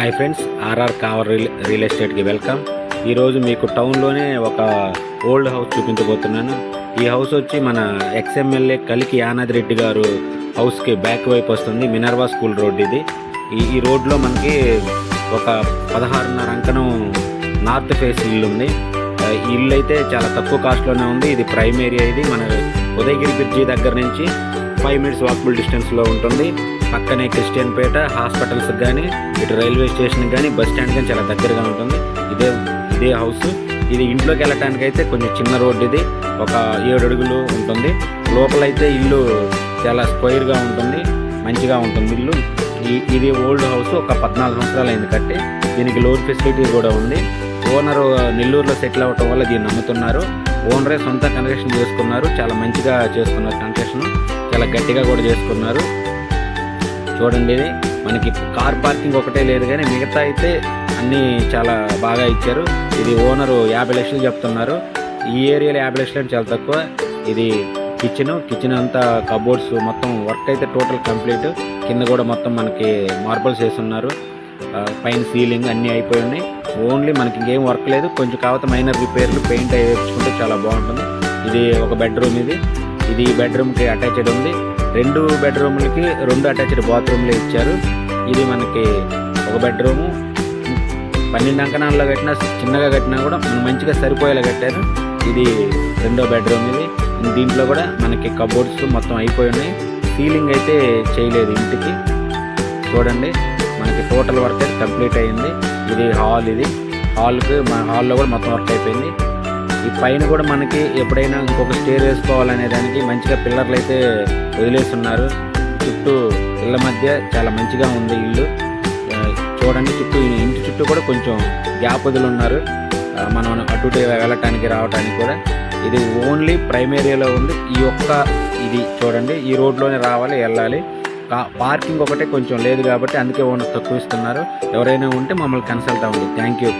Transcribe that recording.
Hi friends RR కావర్ real real ఎస్టేట్కి welcome ఈరోజు మీకు టౌన్లోనే ఒక ఓల్డ్ హౌస్ చూపించబోతున్నాను. ఈ హౌస్ వచ్చి మన ఎక్స్ఎమ్మెల్యే కలికి యానాది రెడ్డి గారు హౌస్కి బ్యాక్ వైపు వస్తుంది మినర్వా స్కూల్ రోడ్ ఇది. ఈ ఈ రోడ్లో మనకి ఒక పదహారున్నర అంకణం నార్త్ ఫేస్ ఇల్లు ఉంది. ఈ ఇల్లు అయితే చాలా తక్కువ కాస్ట్లోనే ఉంది. ఇది ప్రైమ్ ఏరియా ఇది. మన ఉదయగిరి బ్రిడ్జి దగ్గర నుంచి ఫైవ్ మినిట్స్ వాకబుల్ డిస్టెన్స్లో ఉంటుంది. పక్కనే క్రిస్టియన్ పేట హాస్పిటల్స్ కానీ ఇటు రైల్వే స్టేషన్ కానీ బస్ స్టాండ్ కానీ చాలా దగ్గరగా ఉంటుంది. ఇదే ఇదే హౌస్. ఇది ఇంట్లోకి వెళ్ళటానికి అయితే కొంచెం చిన్న రోడ్డు ఇది. ఒక ఏడు అడుగులు ఉంటుంది. లోపలైతే ఇల్లు చాలా స్క్వైర్గా ఉంటుంది. మంచిగా ఉంటుంది ఇల్లు. ఇది ఓల్డ్ హౌస్ ఒక పద్నాలుగు సంవత్సరాలు అయింది కట్టి. దీనికి లోన్ ఫెసిలిటీ కూడా ఉంది. ఓనర్ నెల్లూరులో సెటిల్ అవ్వటం వల్ల దీన్ని నమ్ముతున్నారు. ఓనరే సొంత కన్స్ట్రక్షన్ చేసుకున్నారు. చాలా మంచిగా చేసుకున్నారు కన్స్ట్రక్షన్. చాలా గట్టిగా కూడా చేసుకున్నారు. చూడండి ఇది. మనకి కార్ పార్కింగ్ ఒకటే లేదు కానీ మిగతా అయితే అన్నీ చాలా బాగా ఇచ్చారు. ఇది ఓనరు యాభై లక్షలు చెప్తున్నారు. ఈ ఏరియాలో యాభై లక్షలు అంటే చాలా తక్కువ. ఇది కిచెన్ కిచెన్ అంతా కబోర్డ్స్ మొత్తం వర్క్ అయితే టోటల్ కంప్లీట్ కింద కూడా మొత్తం మనకి మార్బల్స్ వేస్తున్నారు పైన సీలింగ్ అన్నీ అయిపోయి ఉన్నాయి. ఓన్లీ మనకి ఇంకేం వర్క్ లేదు. కొంచెం కాకపోతే మైనర్ రిపేర్లు పెయింట్ వేయించుకుంటే చాలా బాగుంటుంది. ఇది ఒక బెడ్రూమ్ ఇది. ఇది బెడ్రూమ్కి అటాచ్డ్ ఉంది. రెండు బెడ్రూమ్లకి రెండు అటాచ్డ్ బాత్రూమ్లు ఇచ్చారు. ఇది మనకి ఒక బెడ్రూము పన్నెండు అంకణాల్లో కట్టినా చిన్నగా కట్టినా కూడా మనం మంచిగా సరిపోయేలా కట్టారు. ఇది రెండో బెడ్రూమ్ ఇది. దీంట్లో కూడా మనకి కబోర్డ్స్ మొత్తం అయిపోయి ఉన్నాయి. సీలింగ్ అయితే చేయలేదు ఇంటికి. చూడండి మనకి టోటల్ వర్క్ అయితే కంప్లీట్ అయింది. ఇది హాల్ ఇది. హాల్కి మన హాల్లో కూడా మొత్తం వర్క్ అయిపోయింది. ఈ పైన కూడా మనకి ఎప్పుడైనా ఇంకొక స్టేర్ వేసుకోవాలనే దానికి మంచిగా పిల్లర్లు అయితే వదిలేస్తున్నారు. చుట్టూ ఇళ్ళ మధ్య చాలా మంచిగా ఉంది ఇల్లు. చూడండి చుట్టూ ఇంటి చుట్టూ కూడా కొంచెం గ్యాప్ ఉన్నారు మనం అటు వెళ్ళటానికి రావడానికి కూడా. ఇది ఓన్లీ ప్రైమ్ ఏరియాలో ఉంది. ఈ ఒక్క ఇది చూడండి ఈ రోడ్లోనే రావాలి వెళ్ళాలి. పార్కింగ్ ఒకటే కొంచెం లేదు కాబట్టి అందుకే ఓనర్ తక్కువ ఇస్తున్నారు. ఎవరైనా ఉంటే మమ్మల్ని కన్సల్ట్ అవ్వండి. Thank you.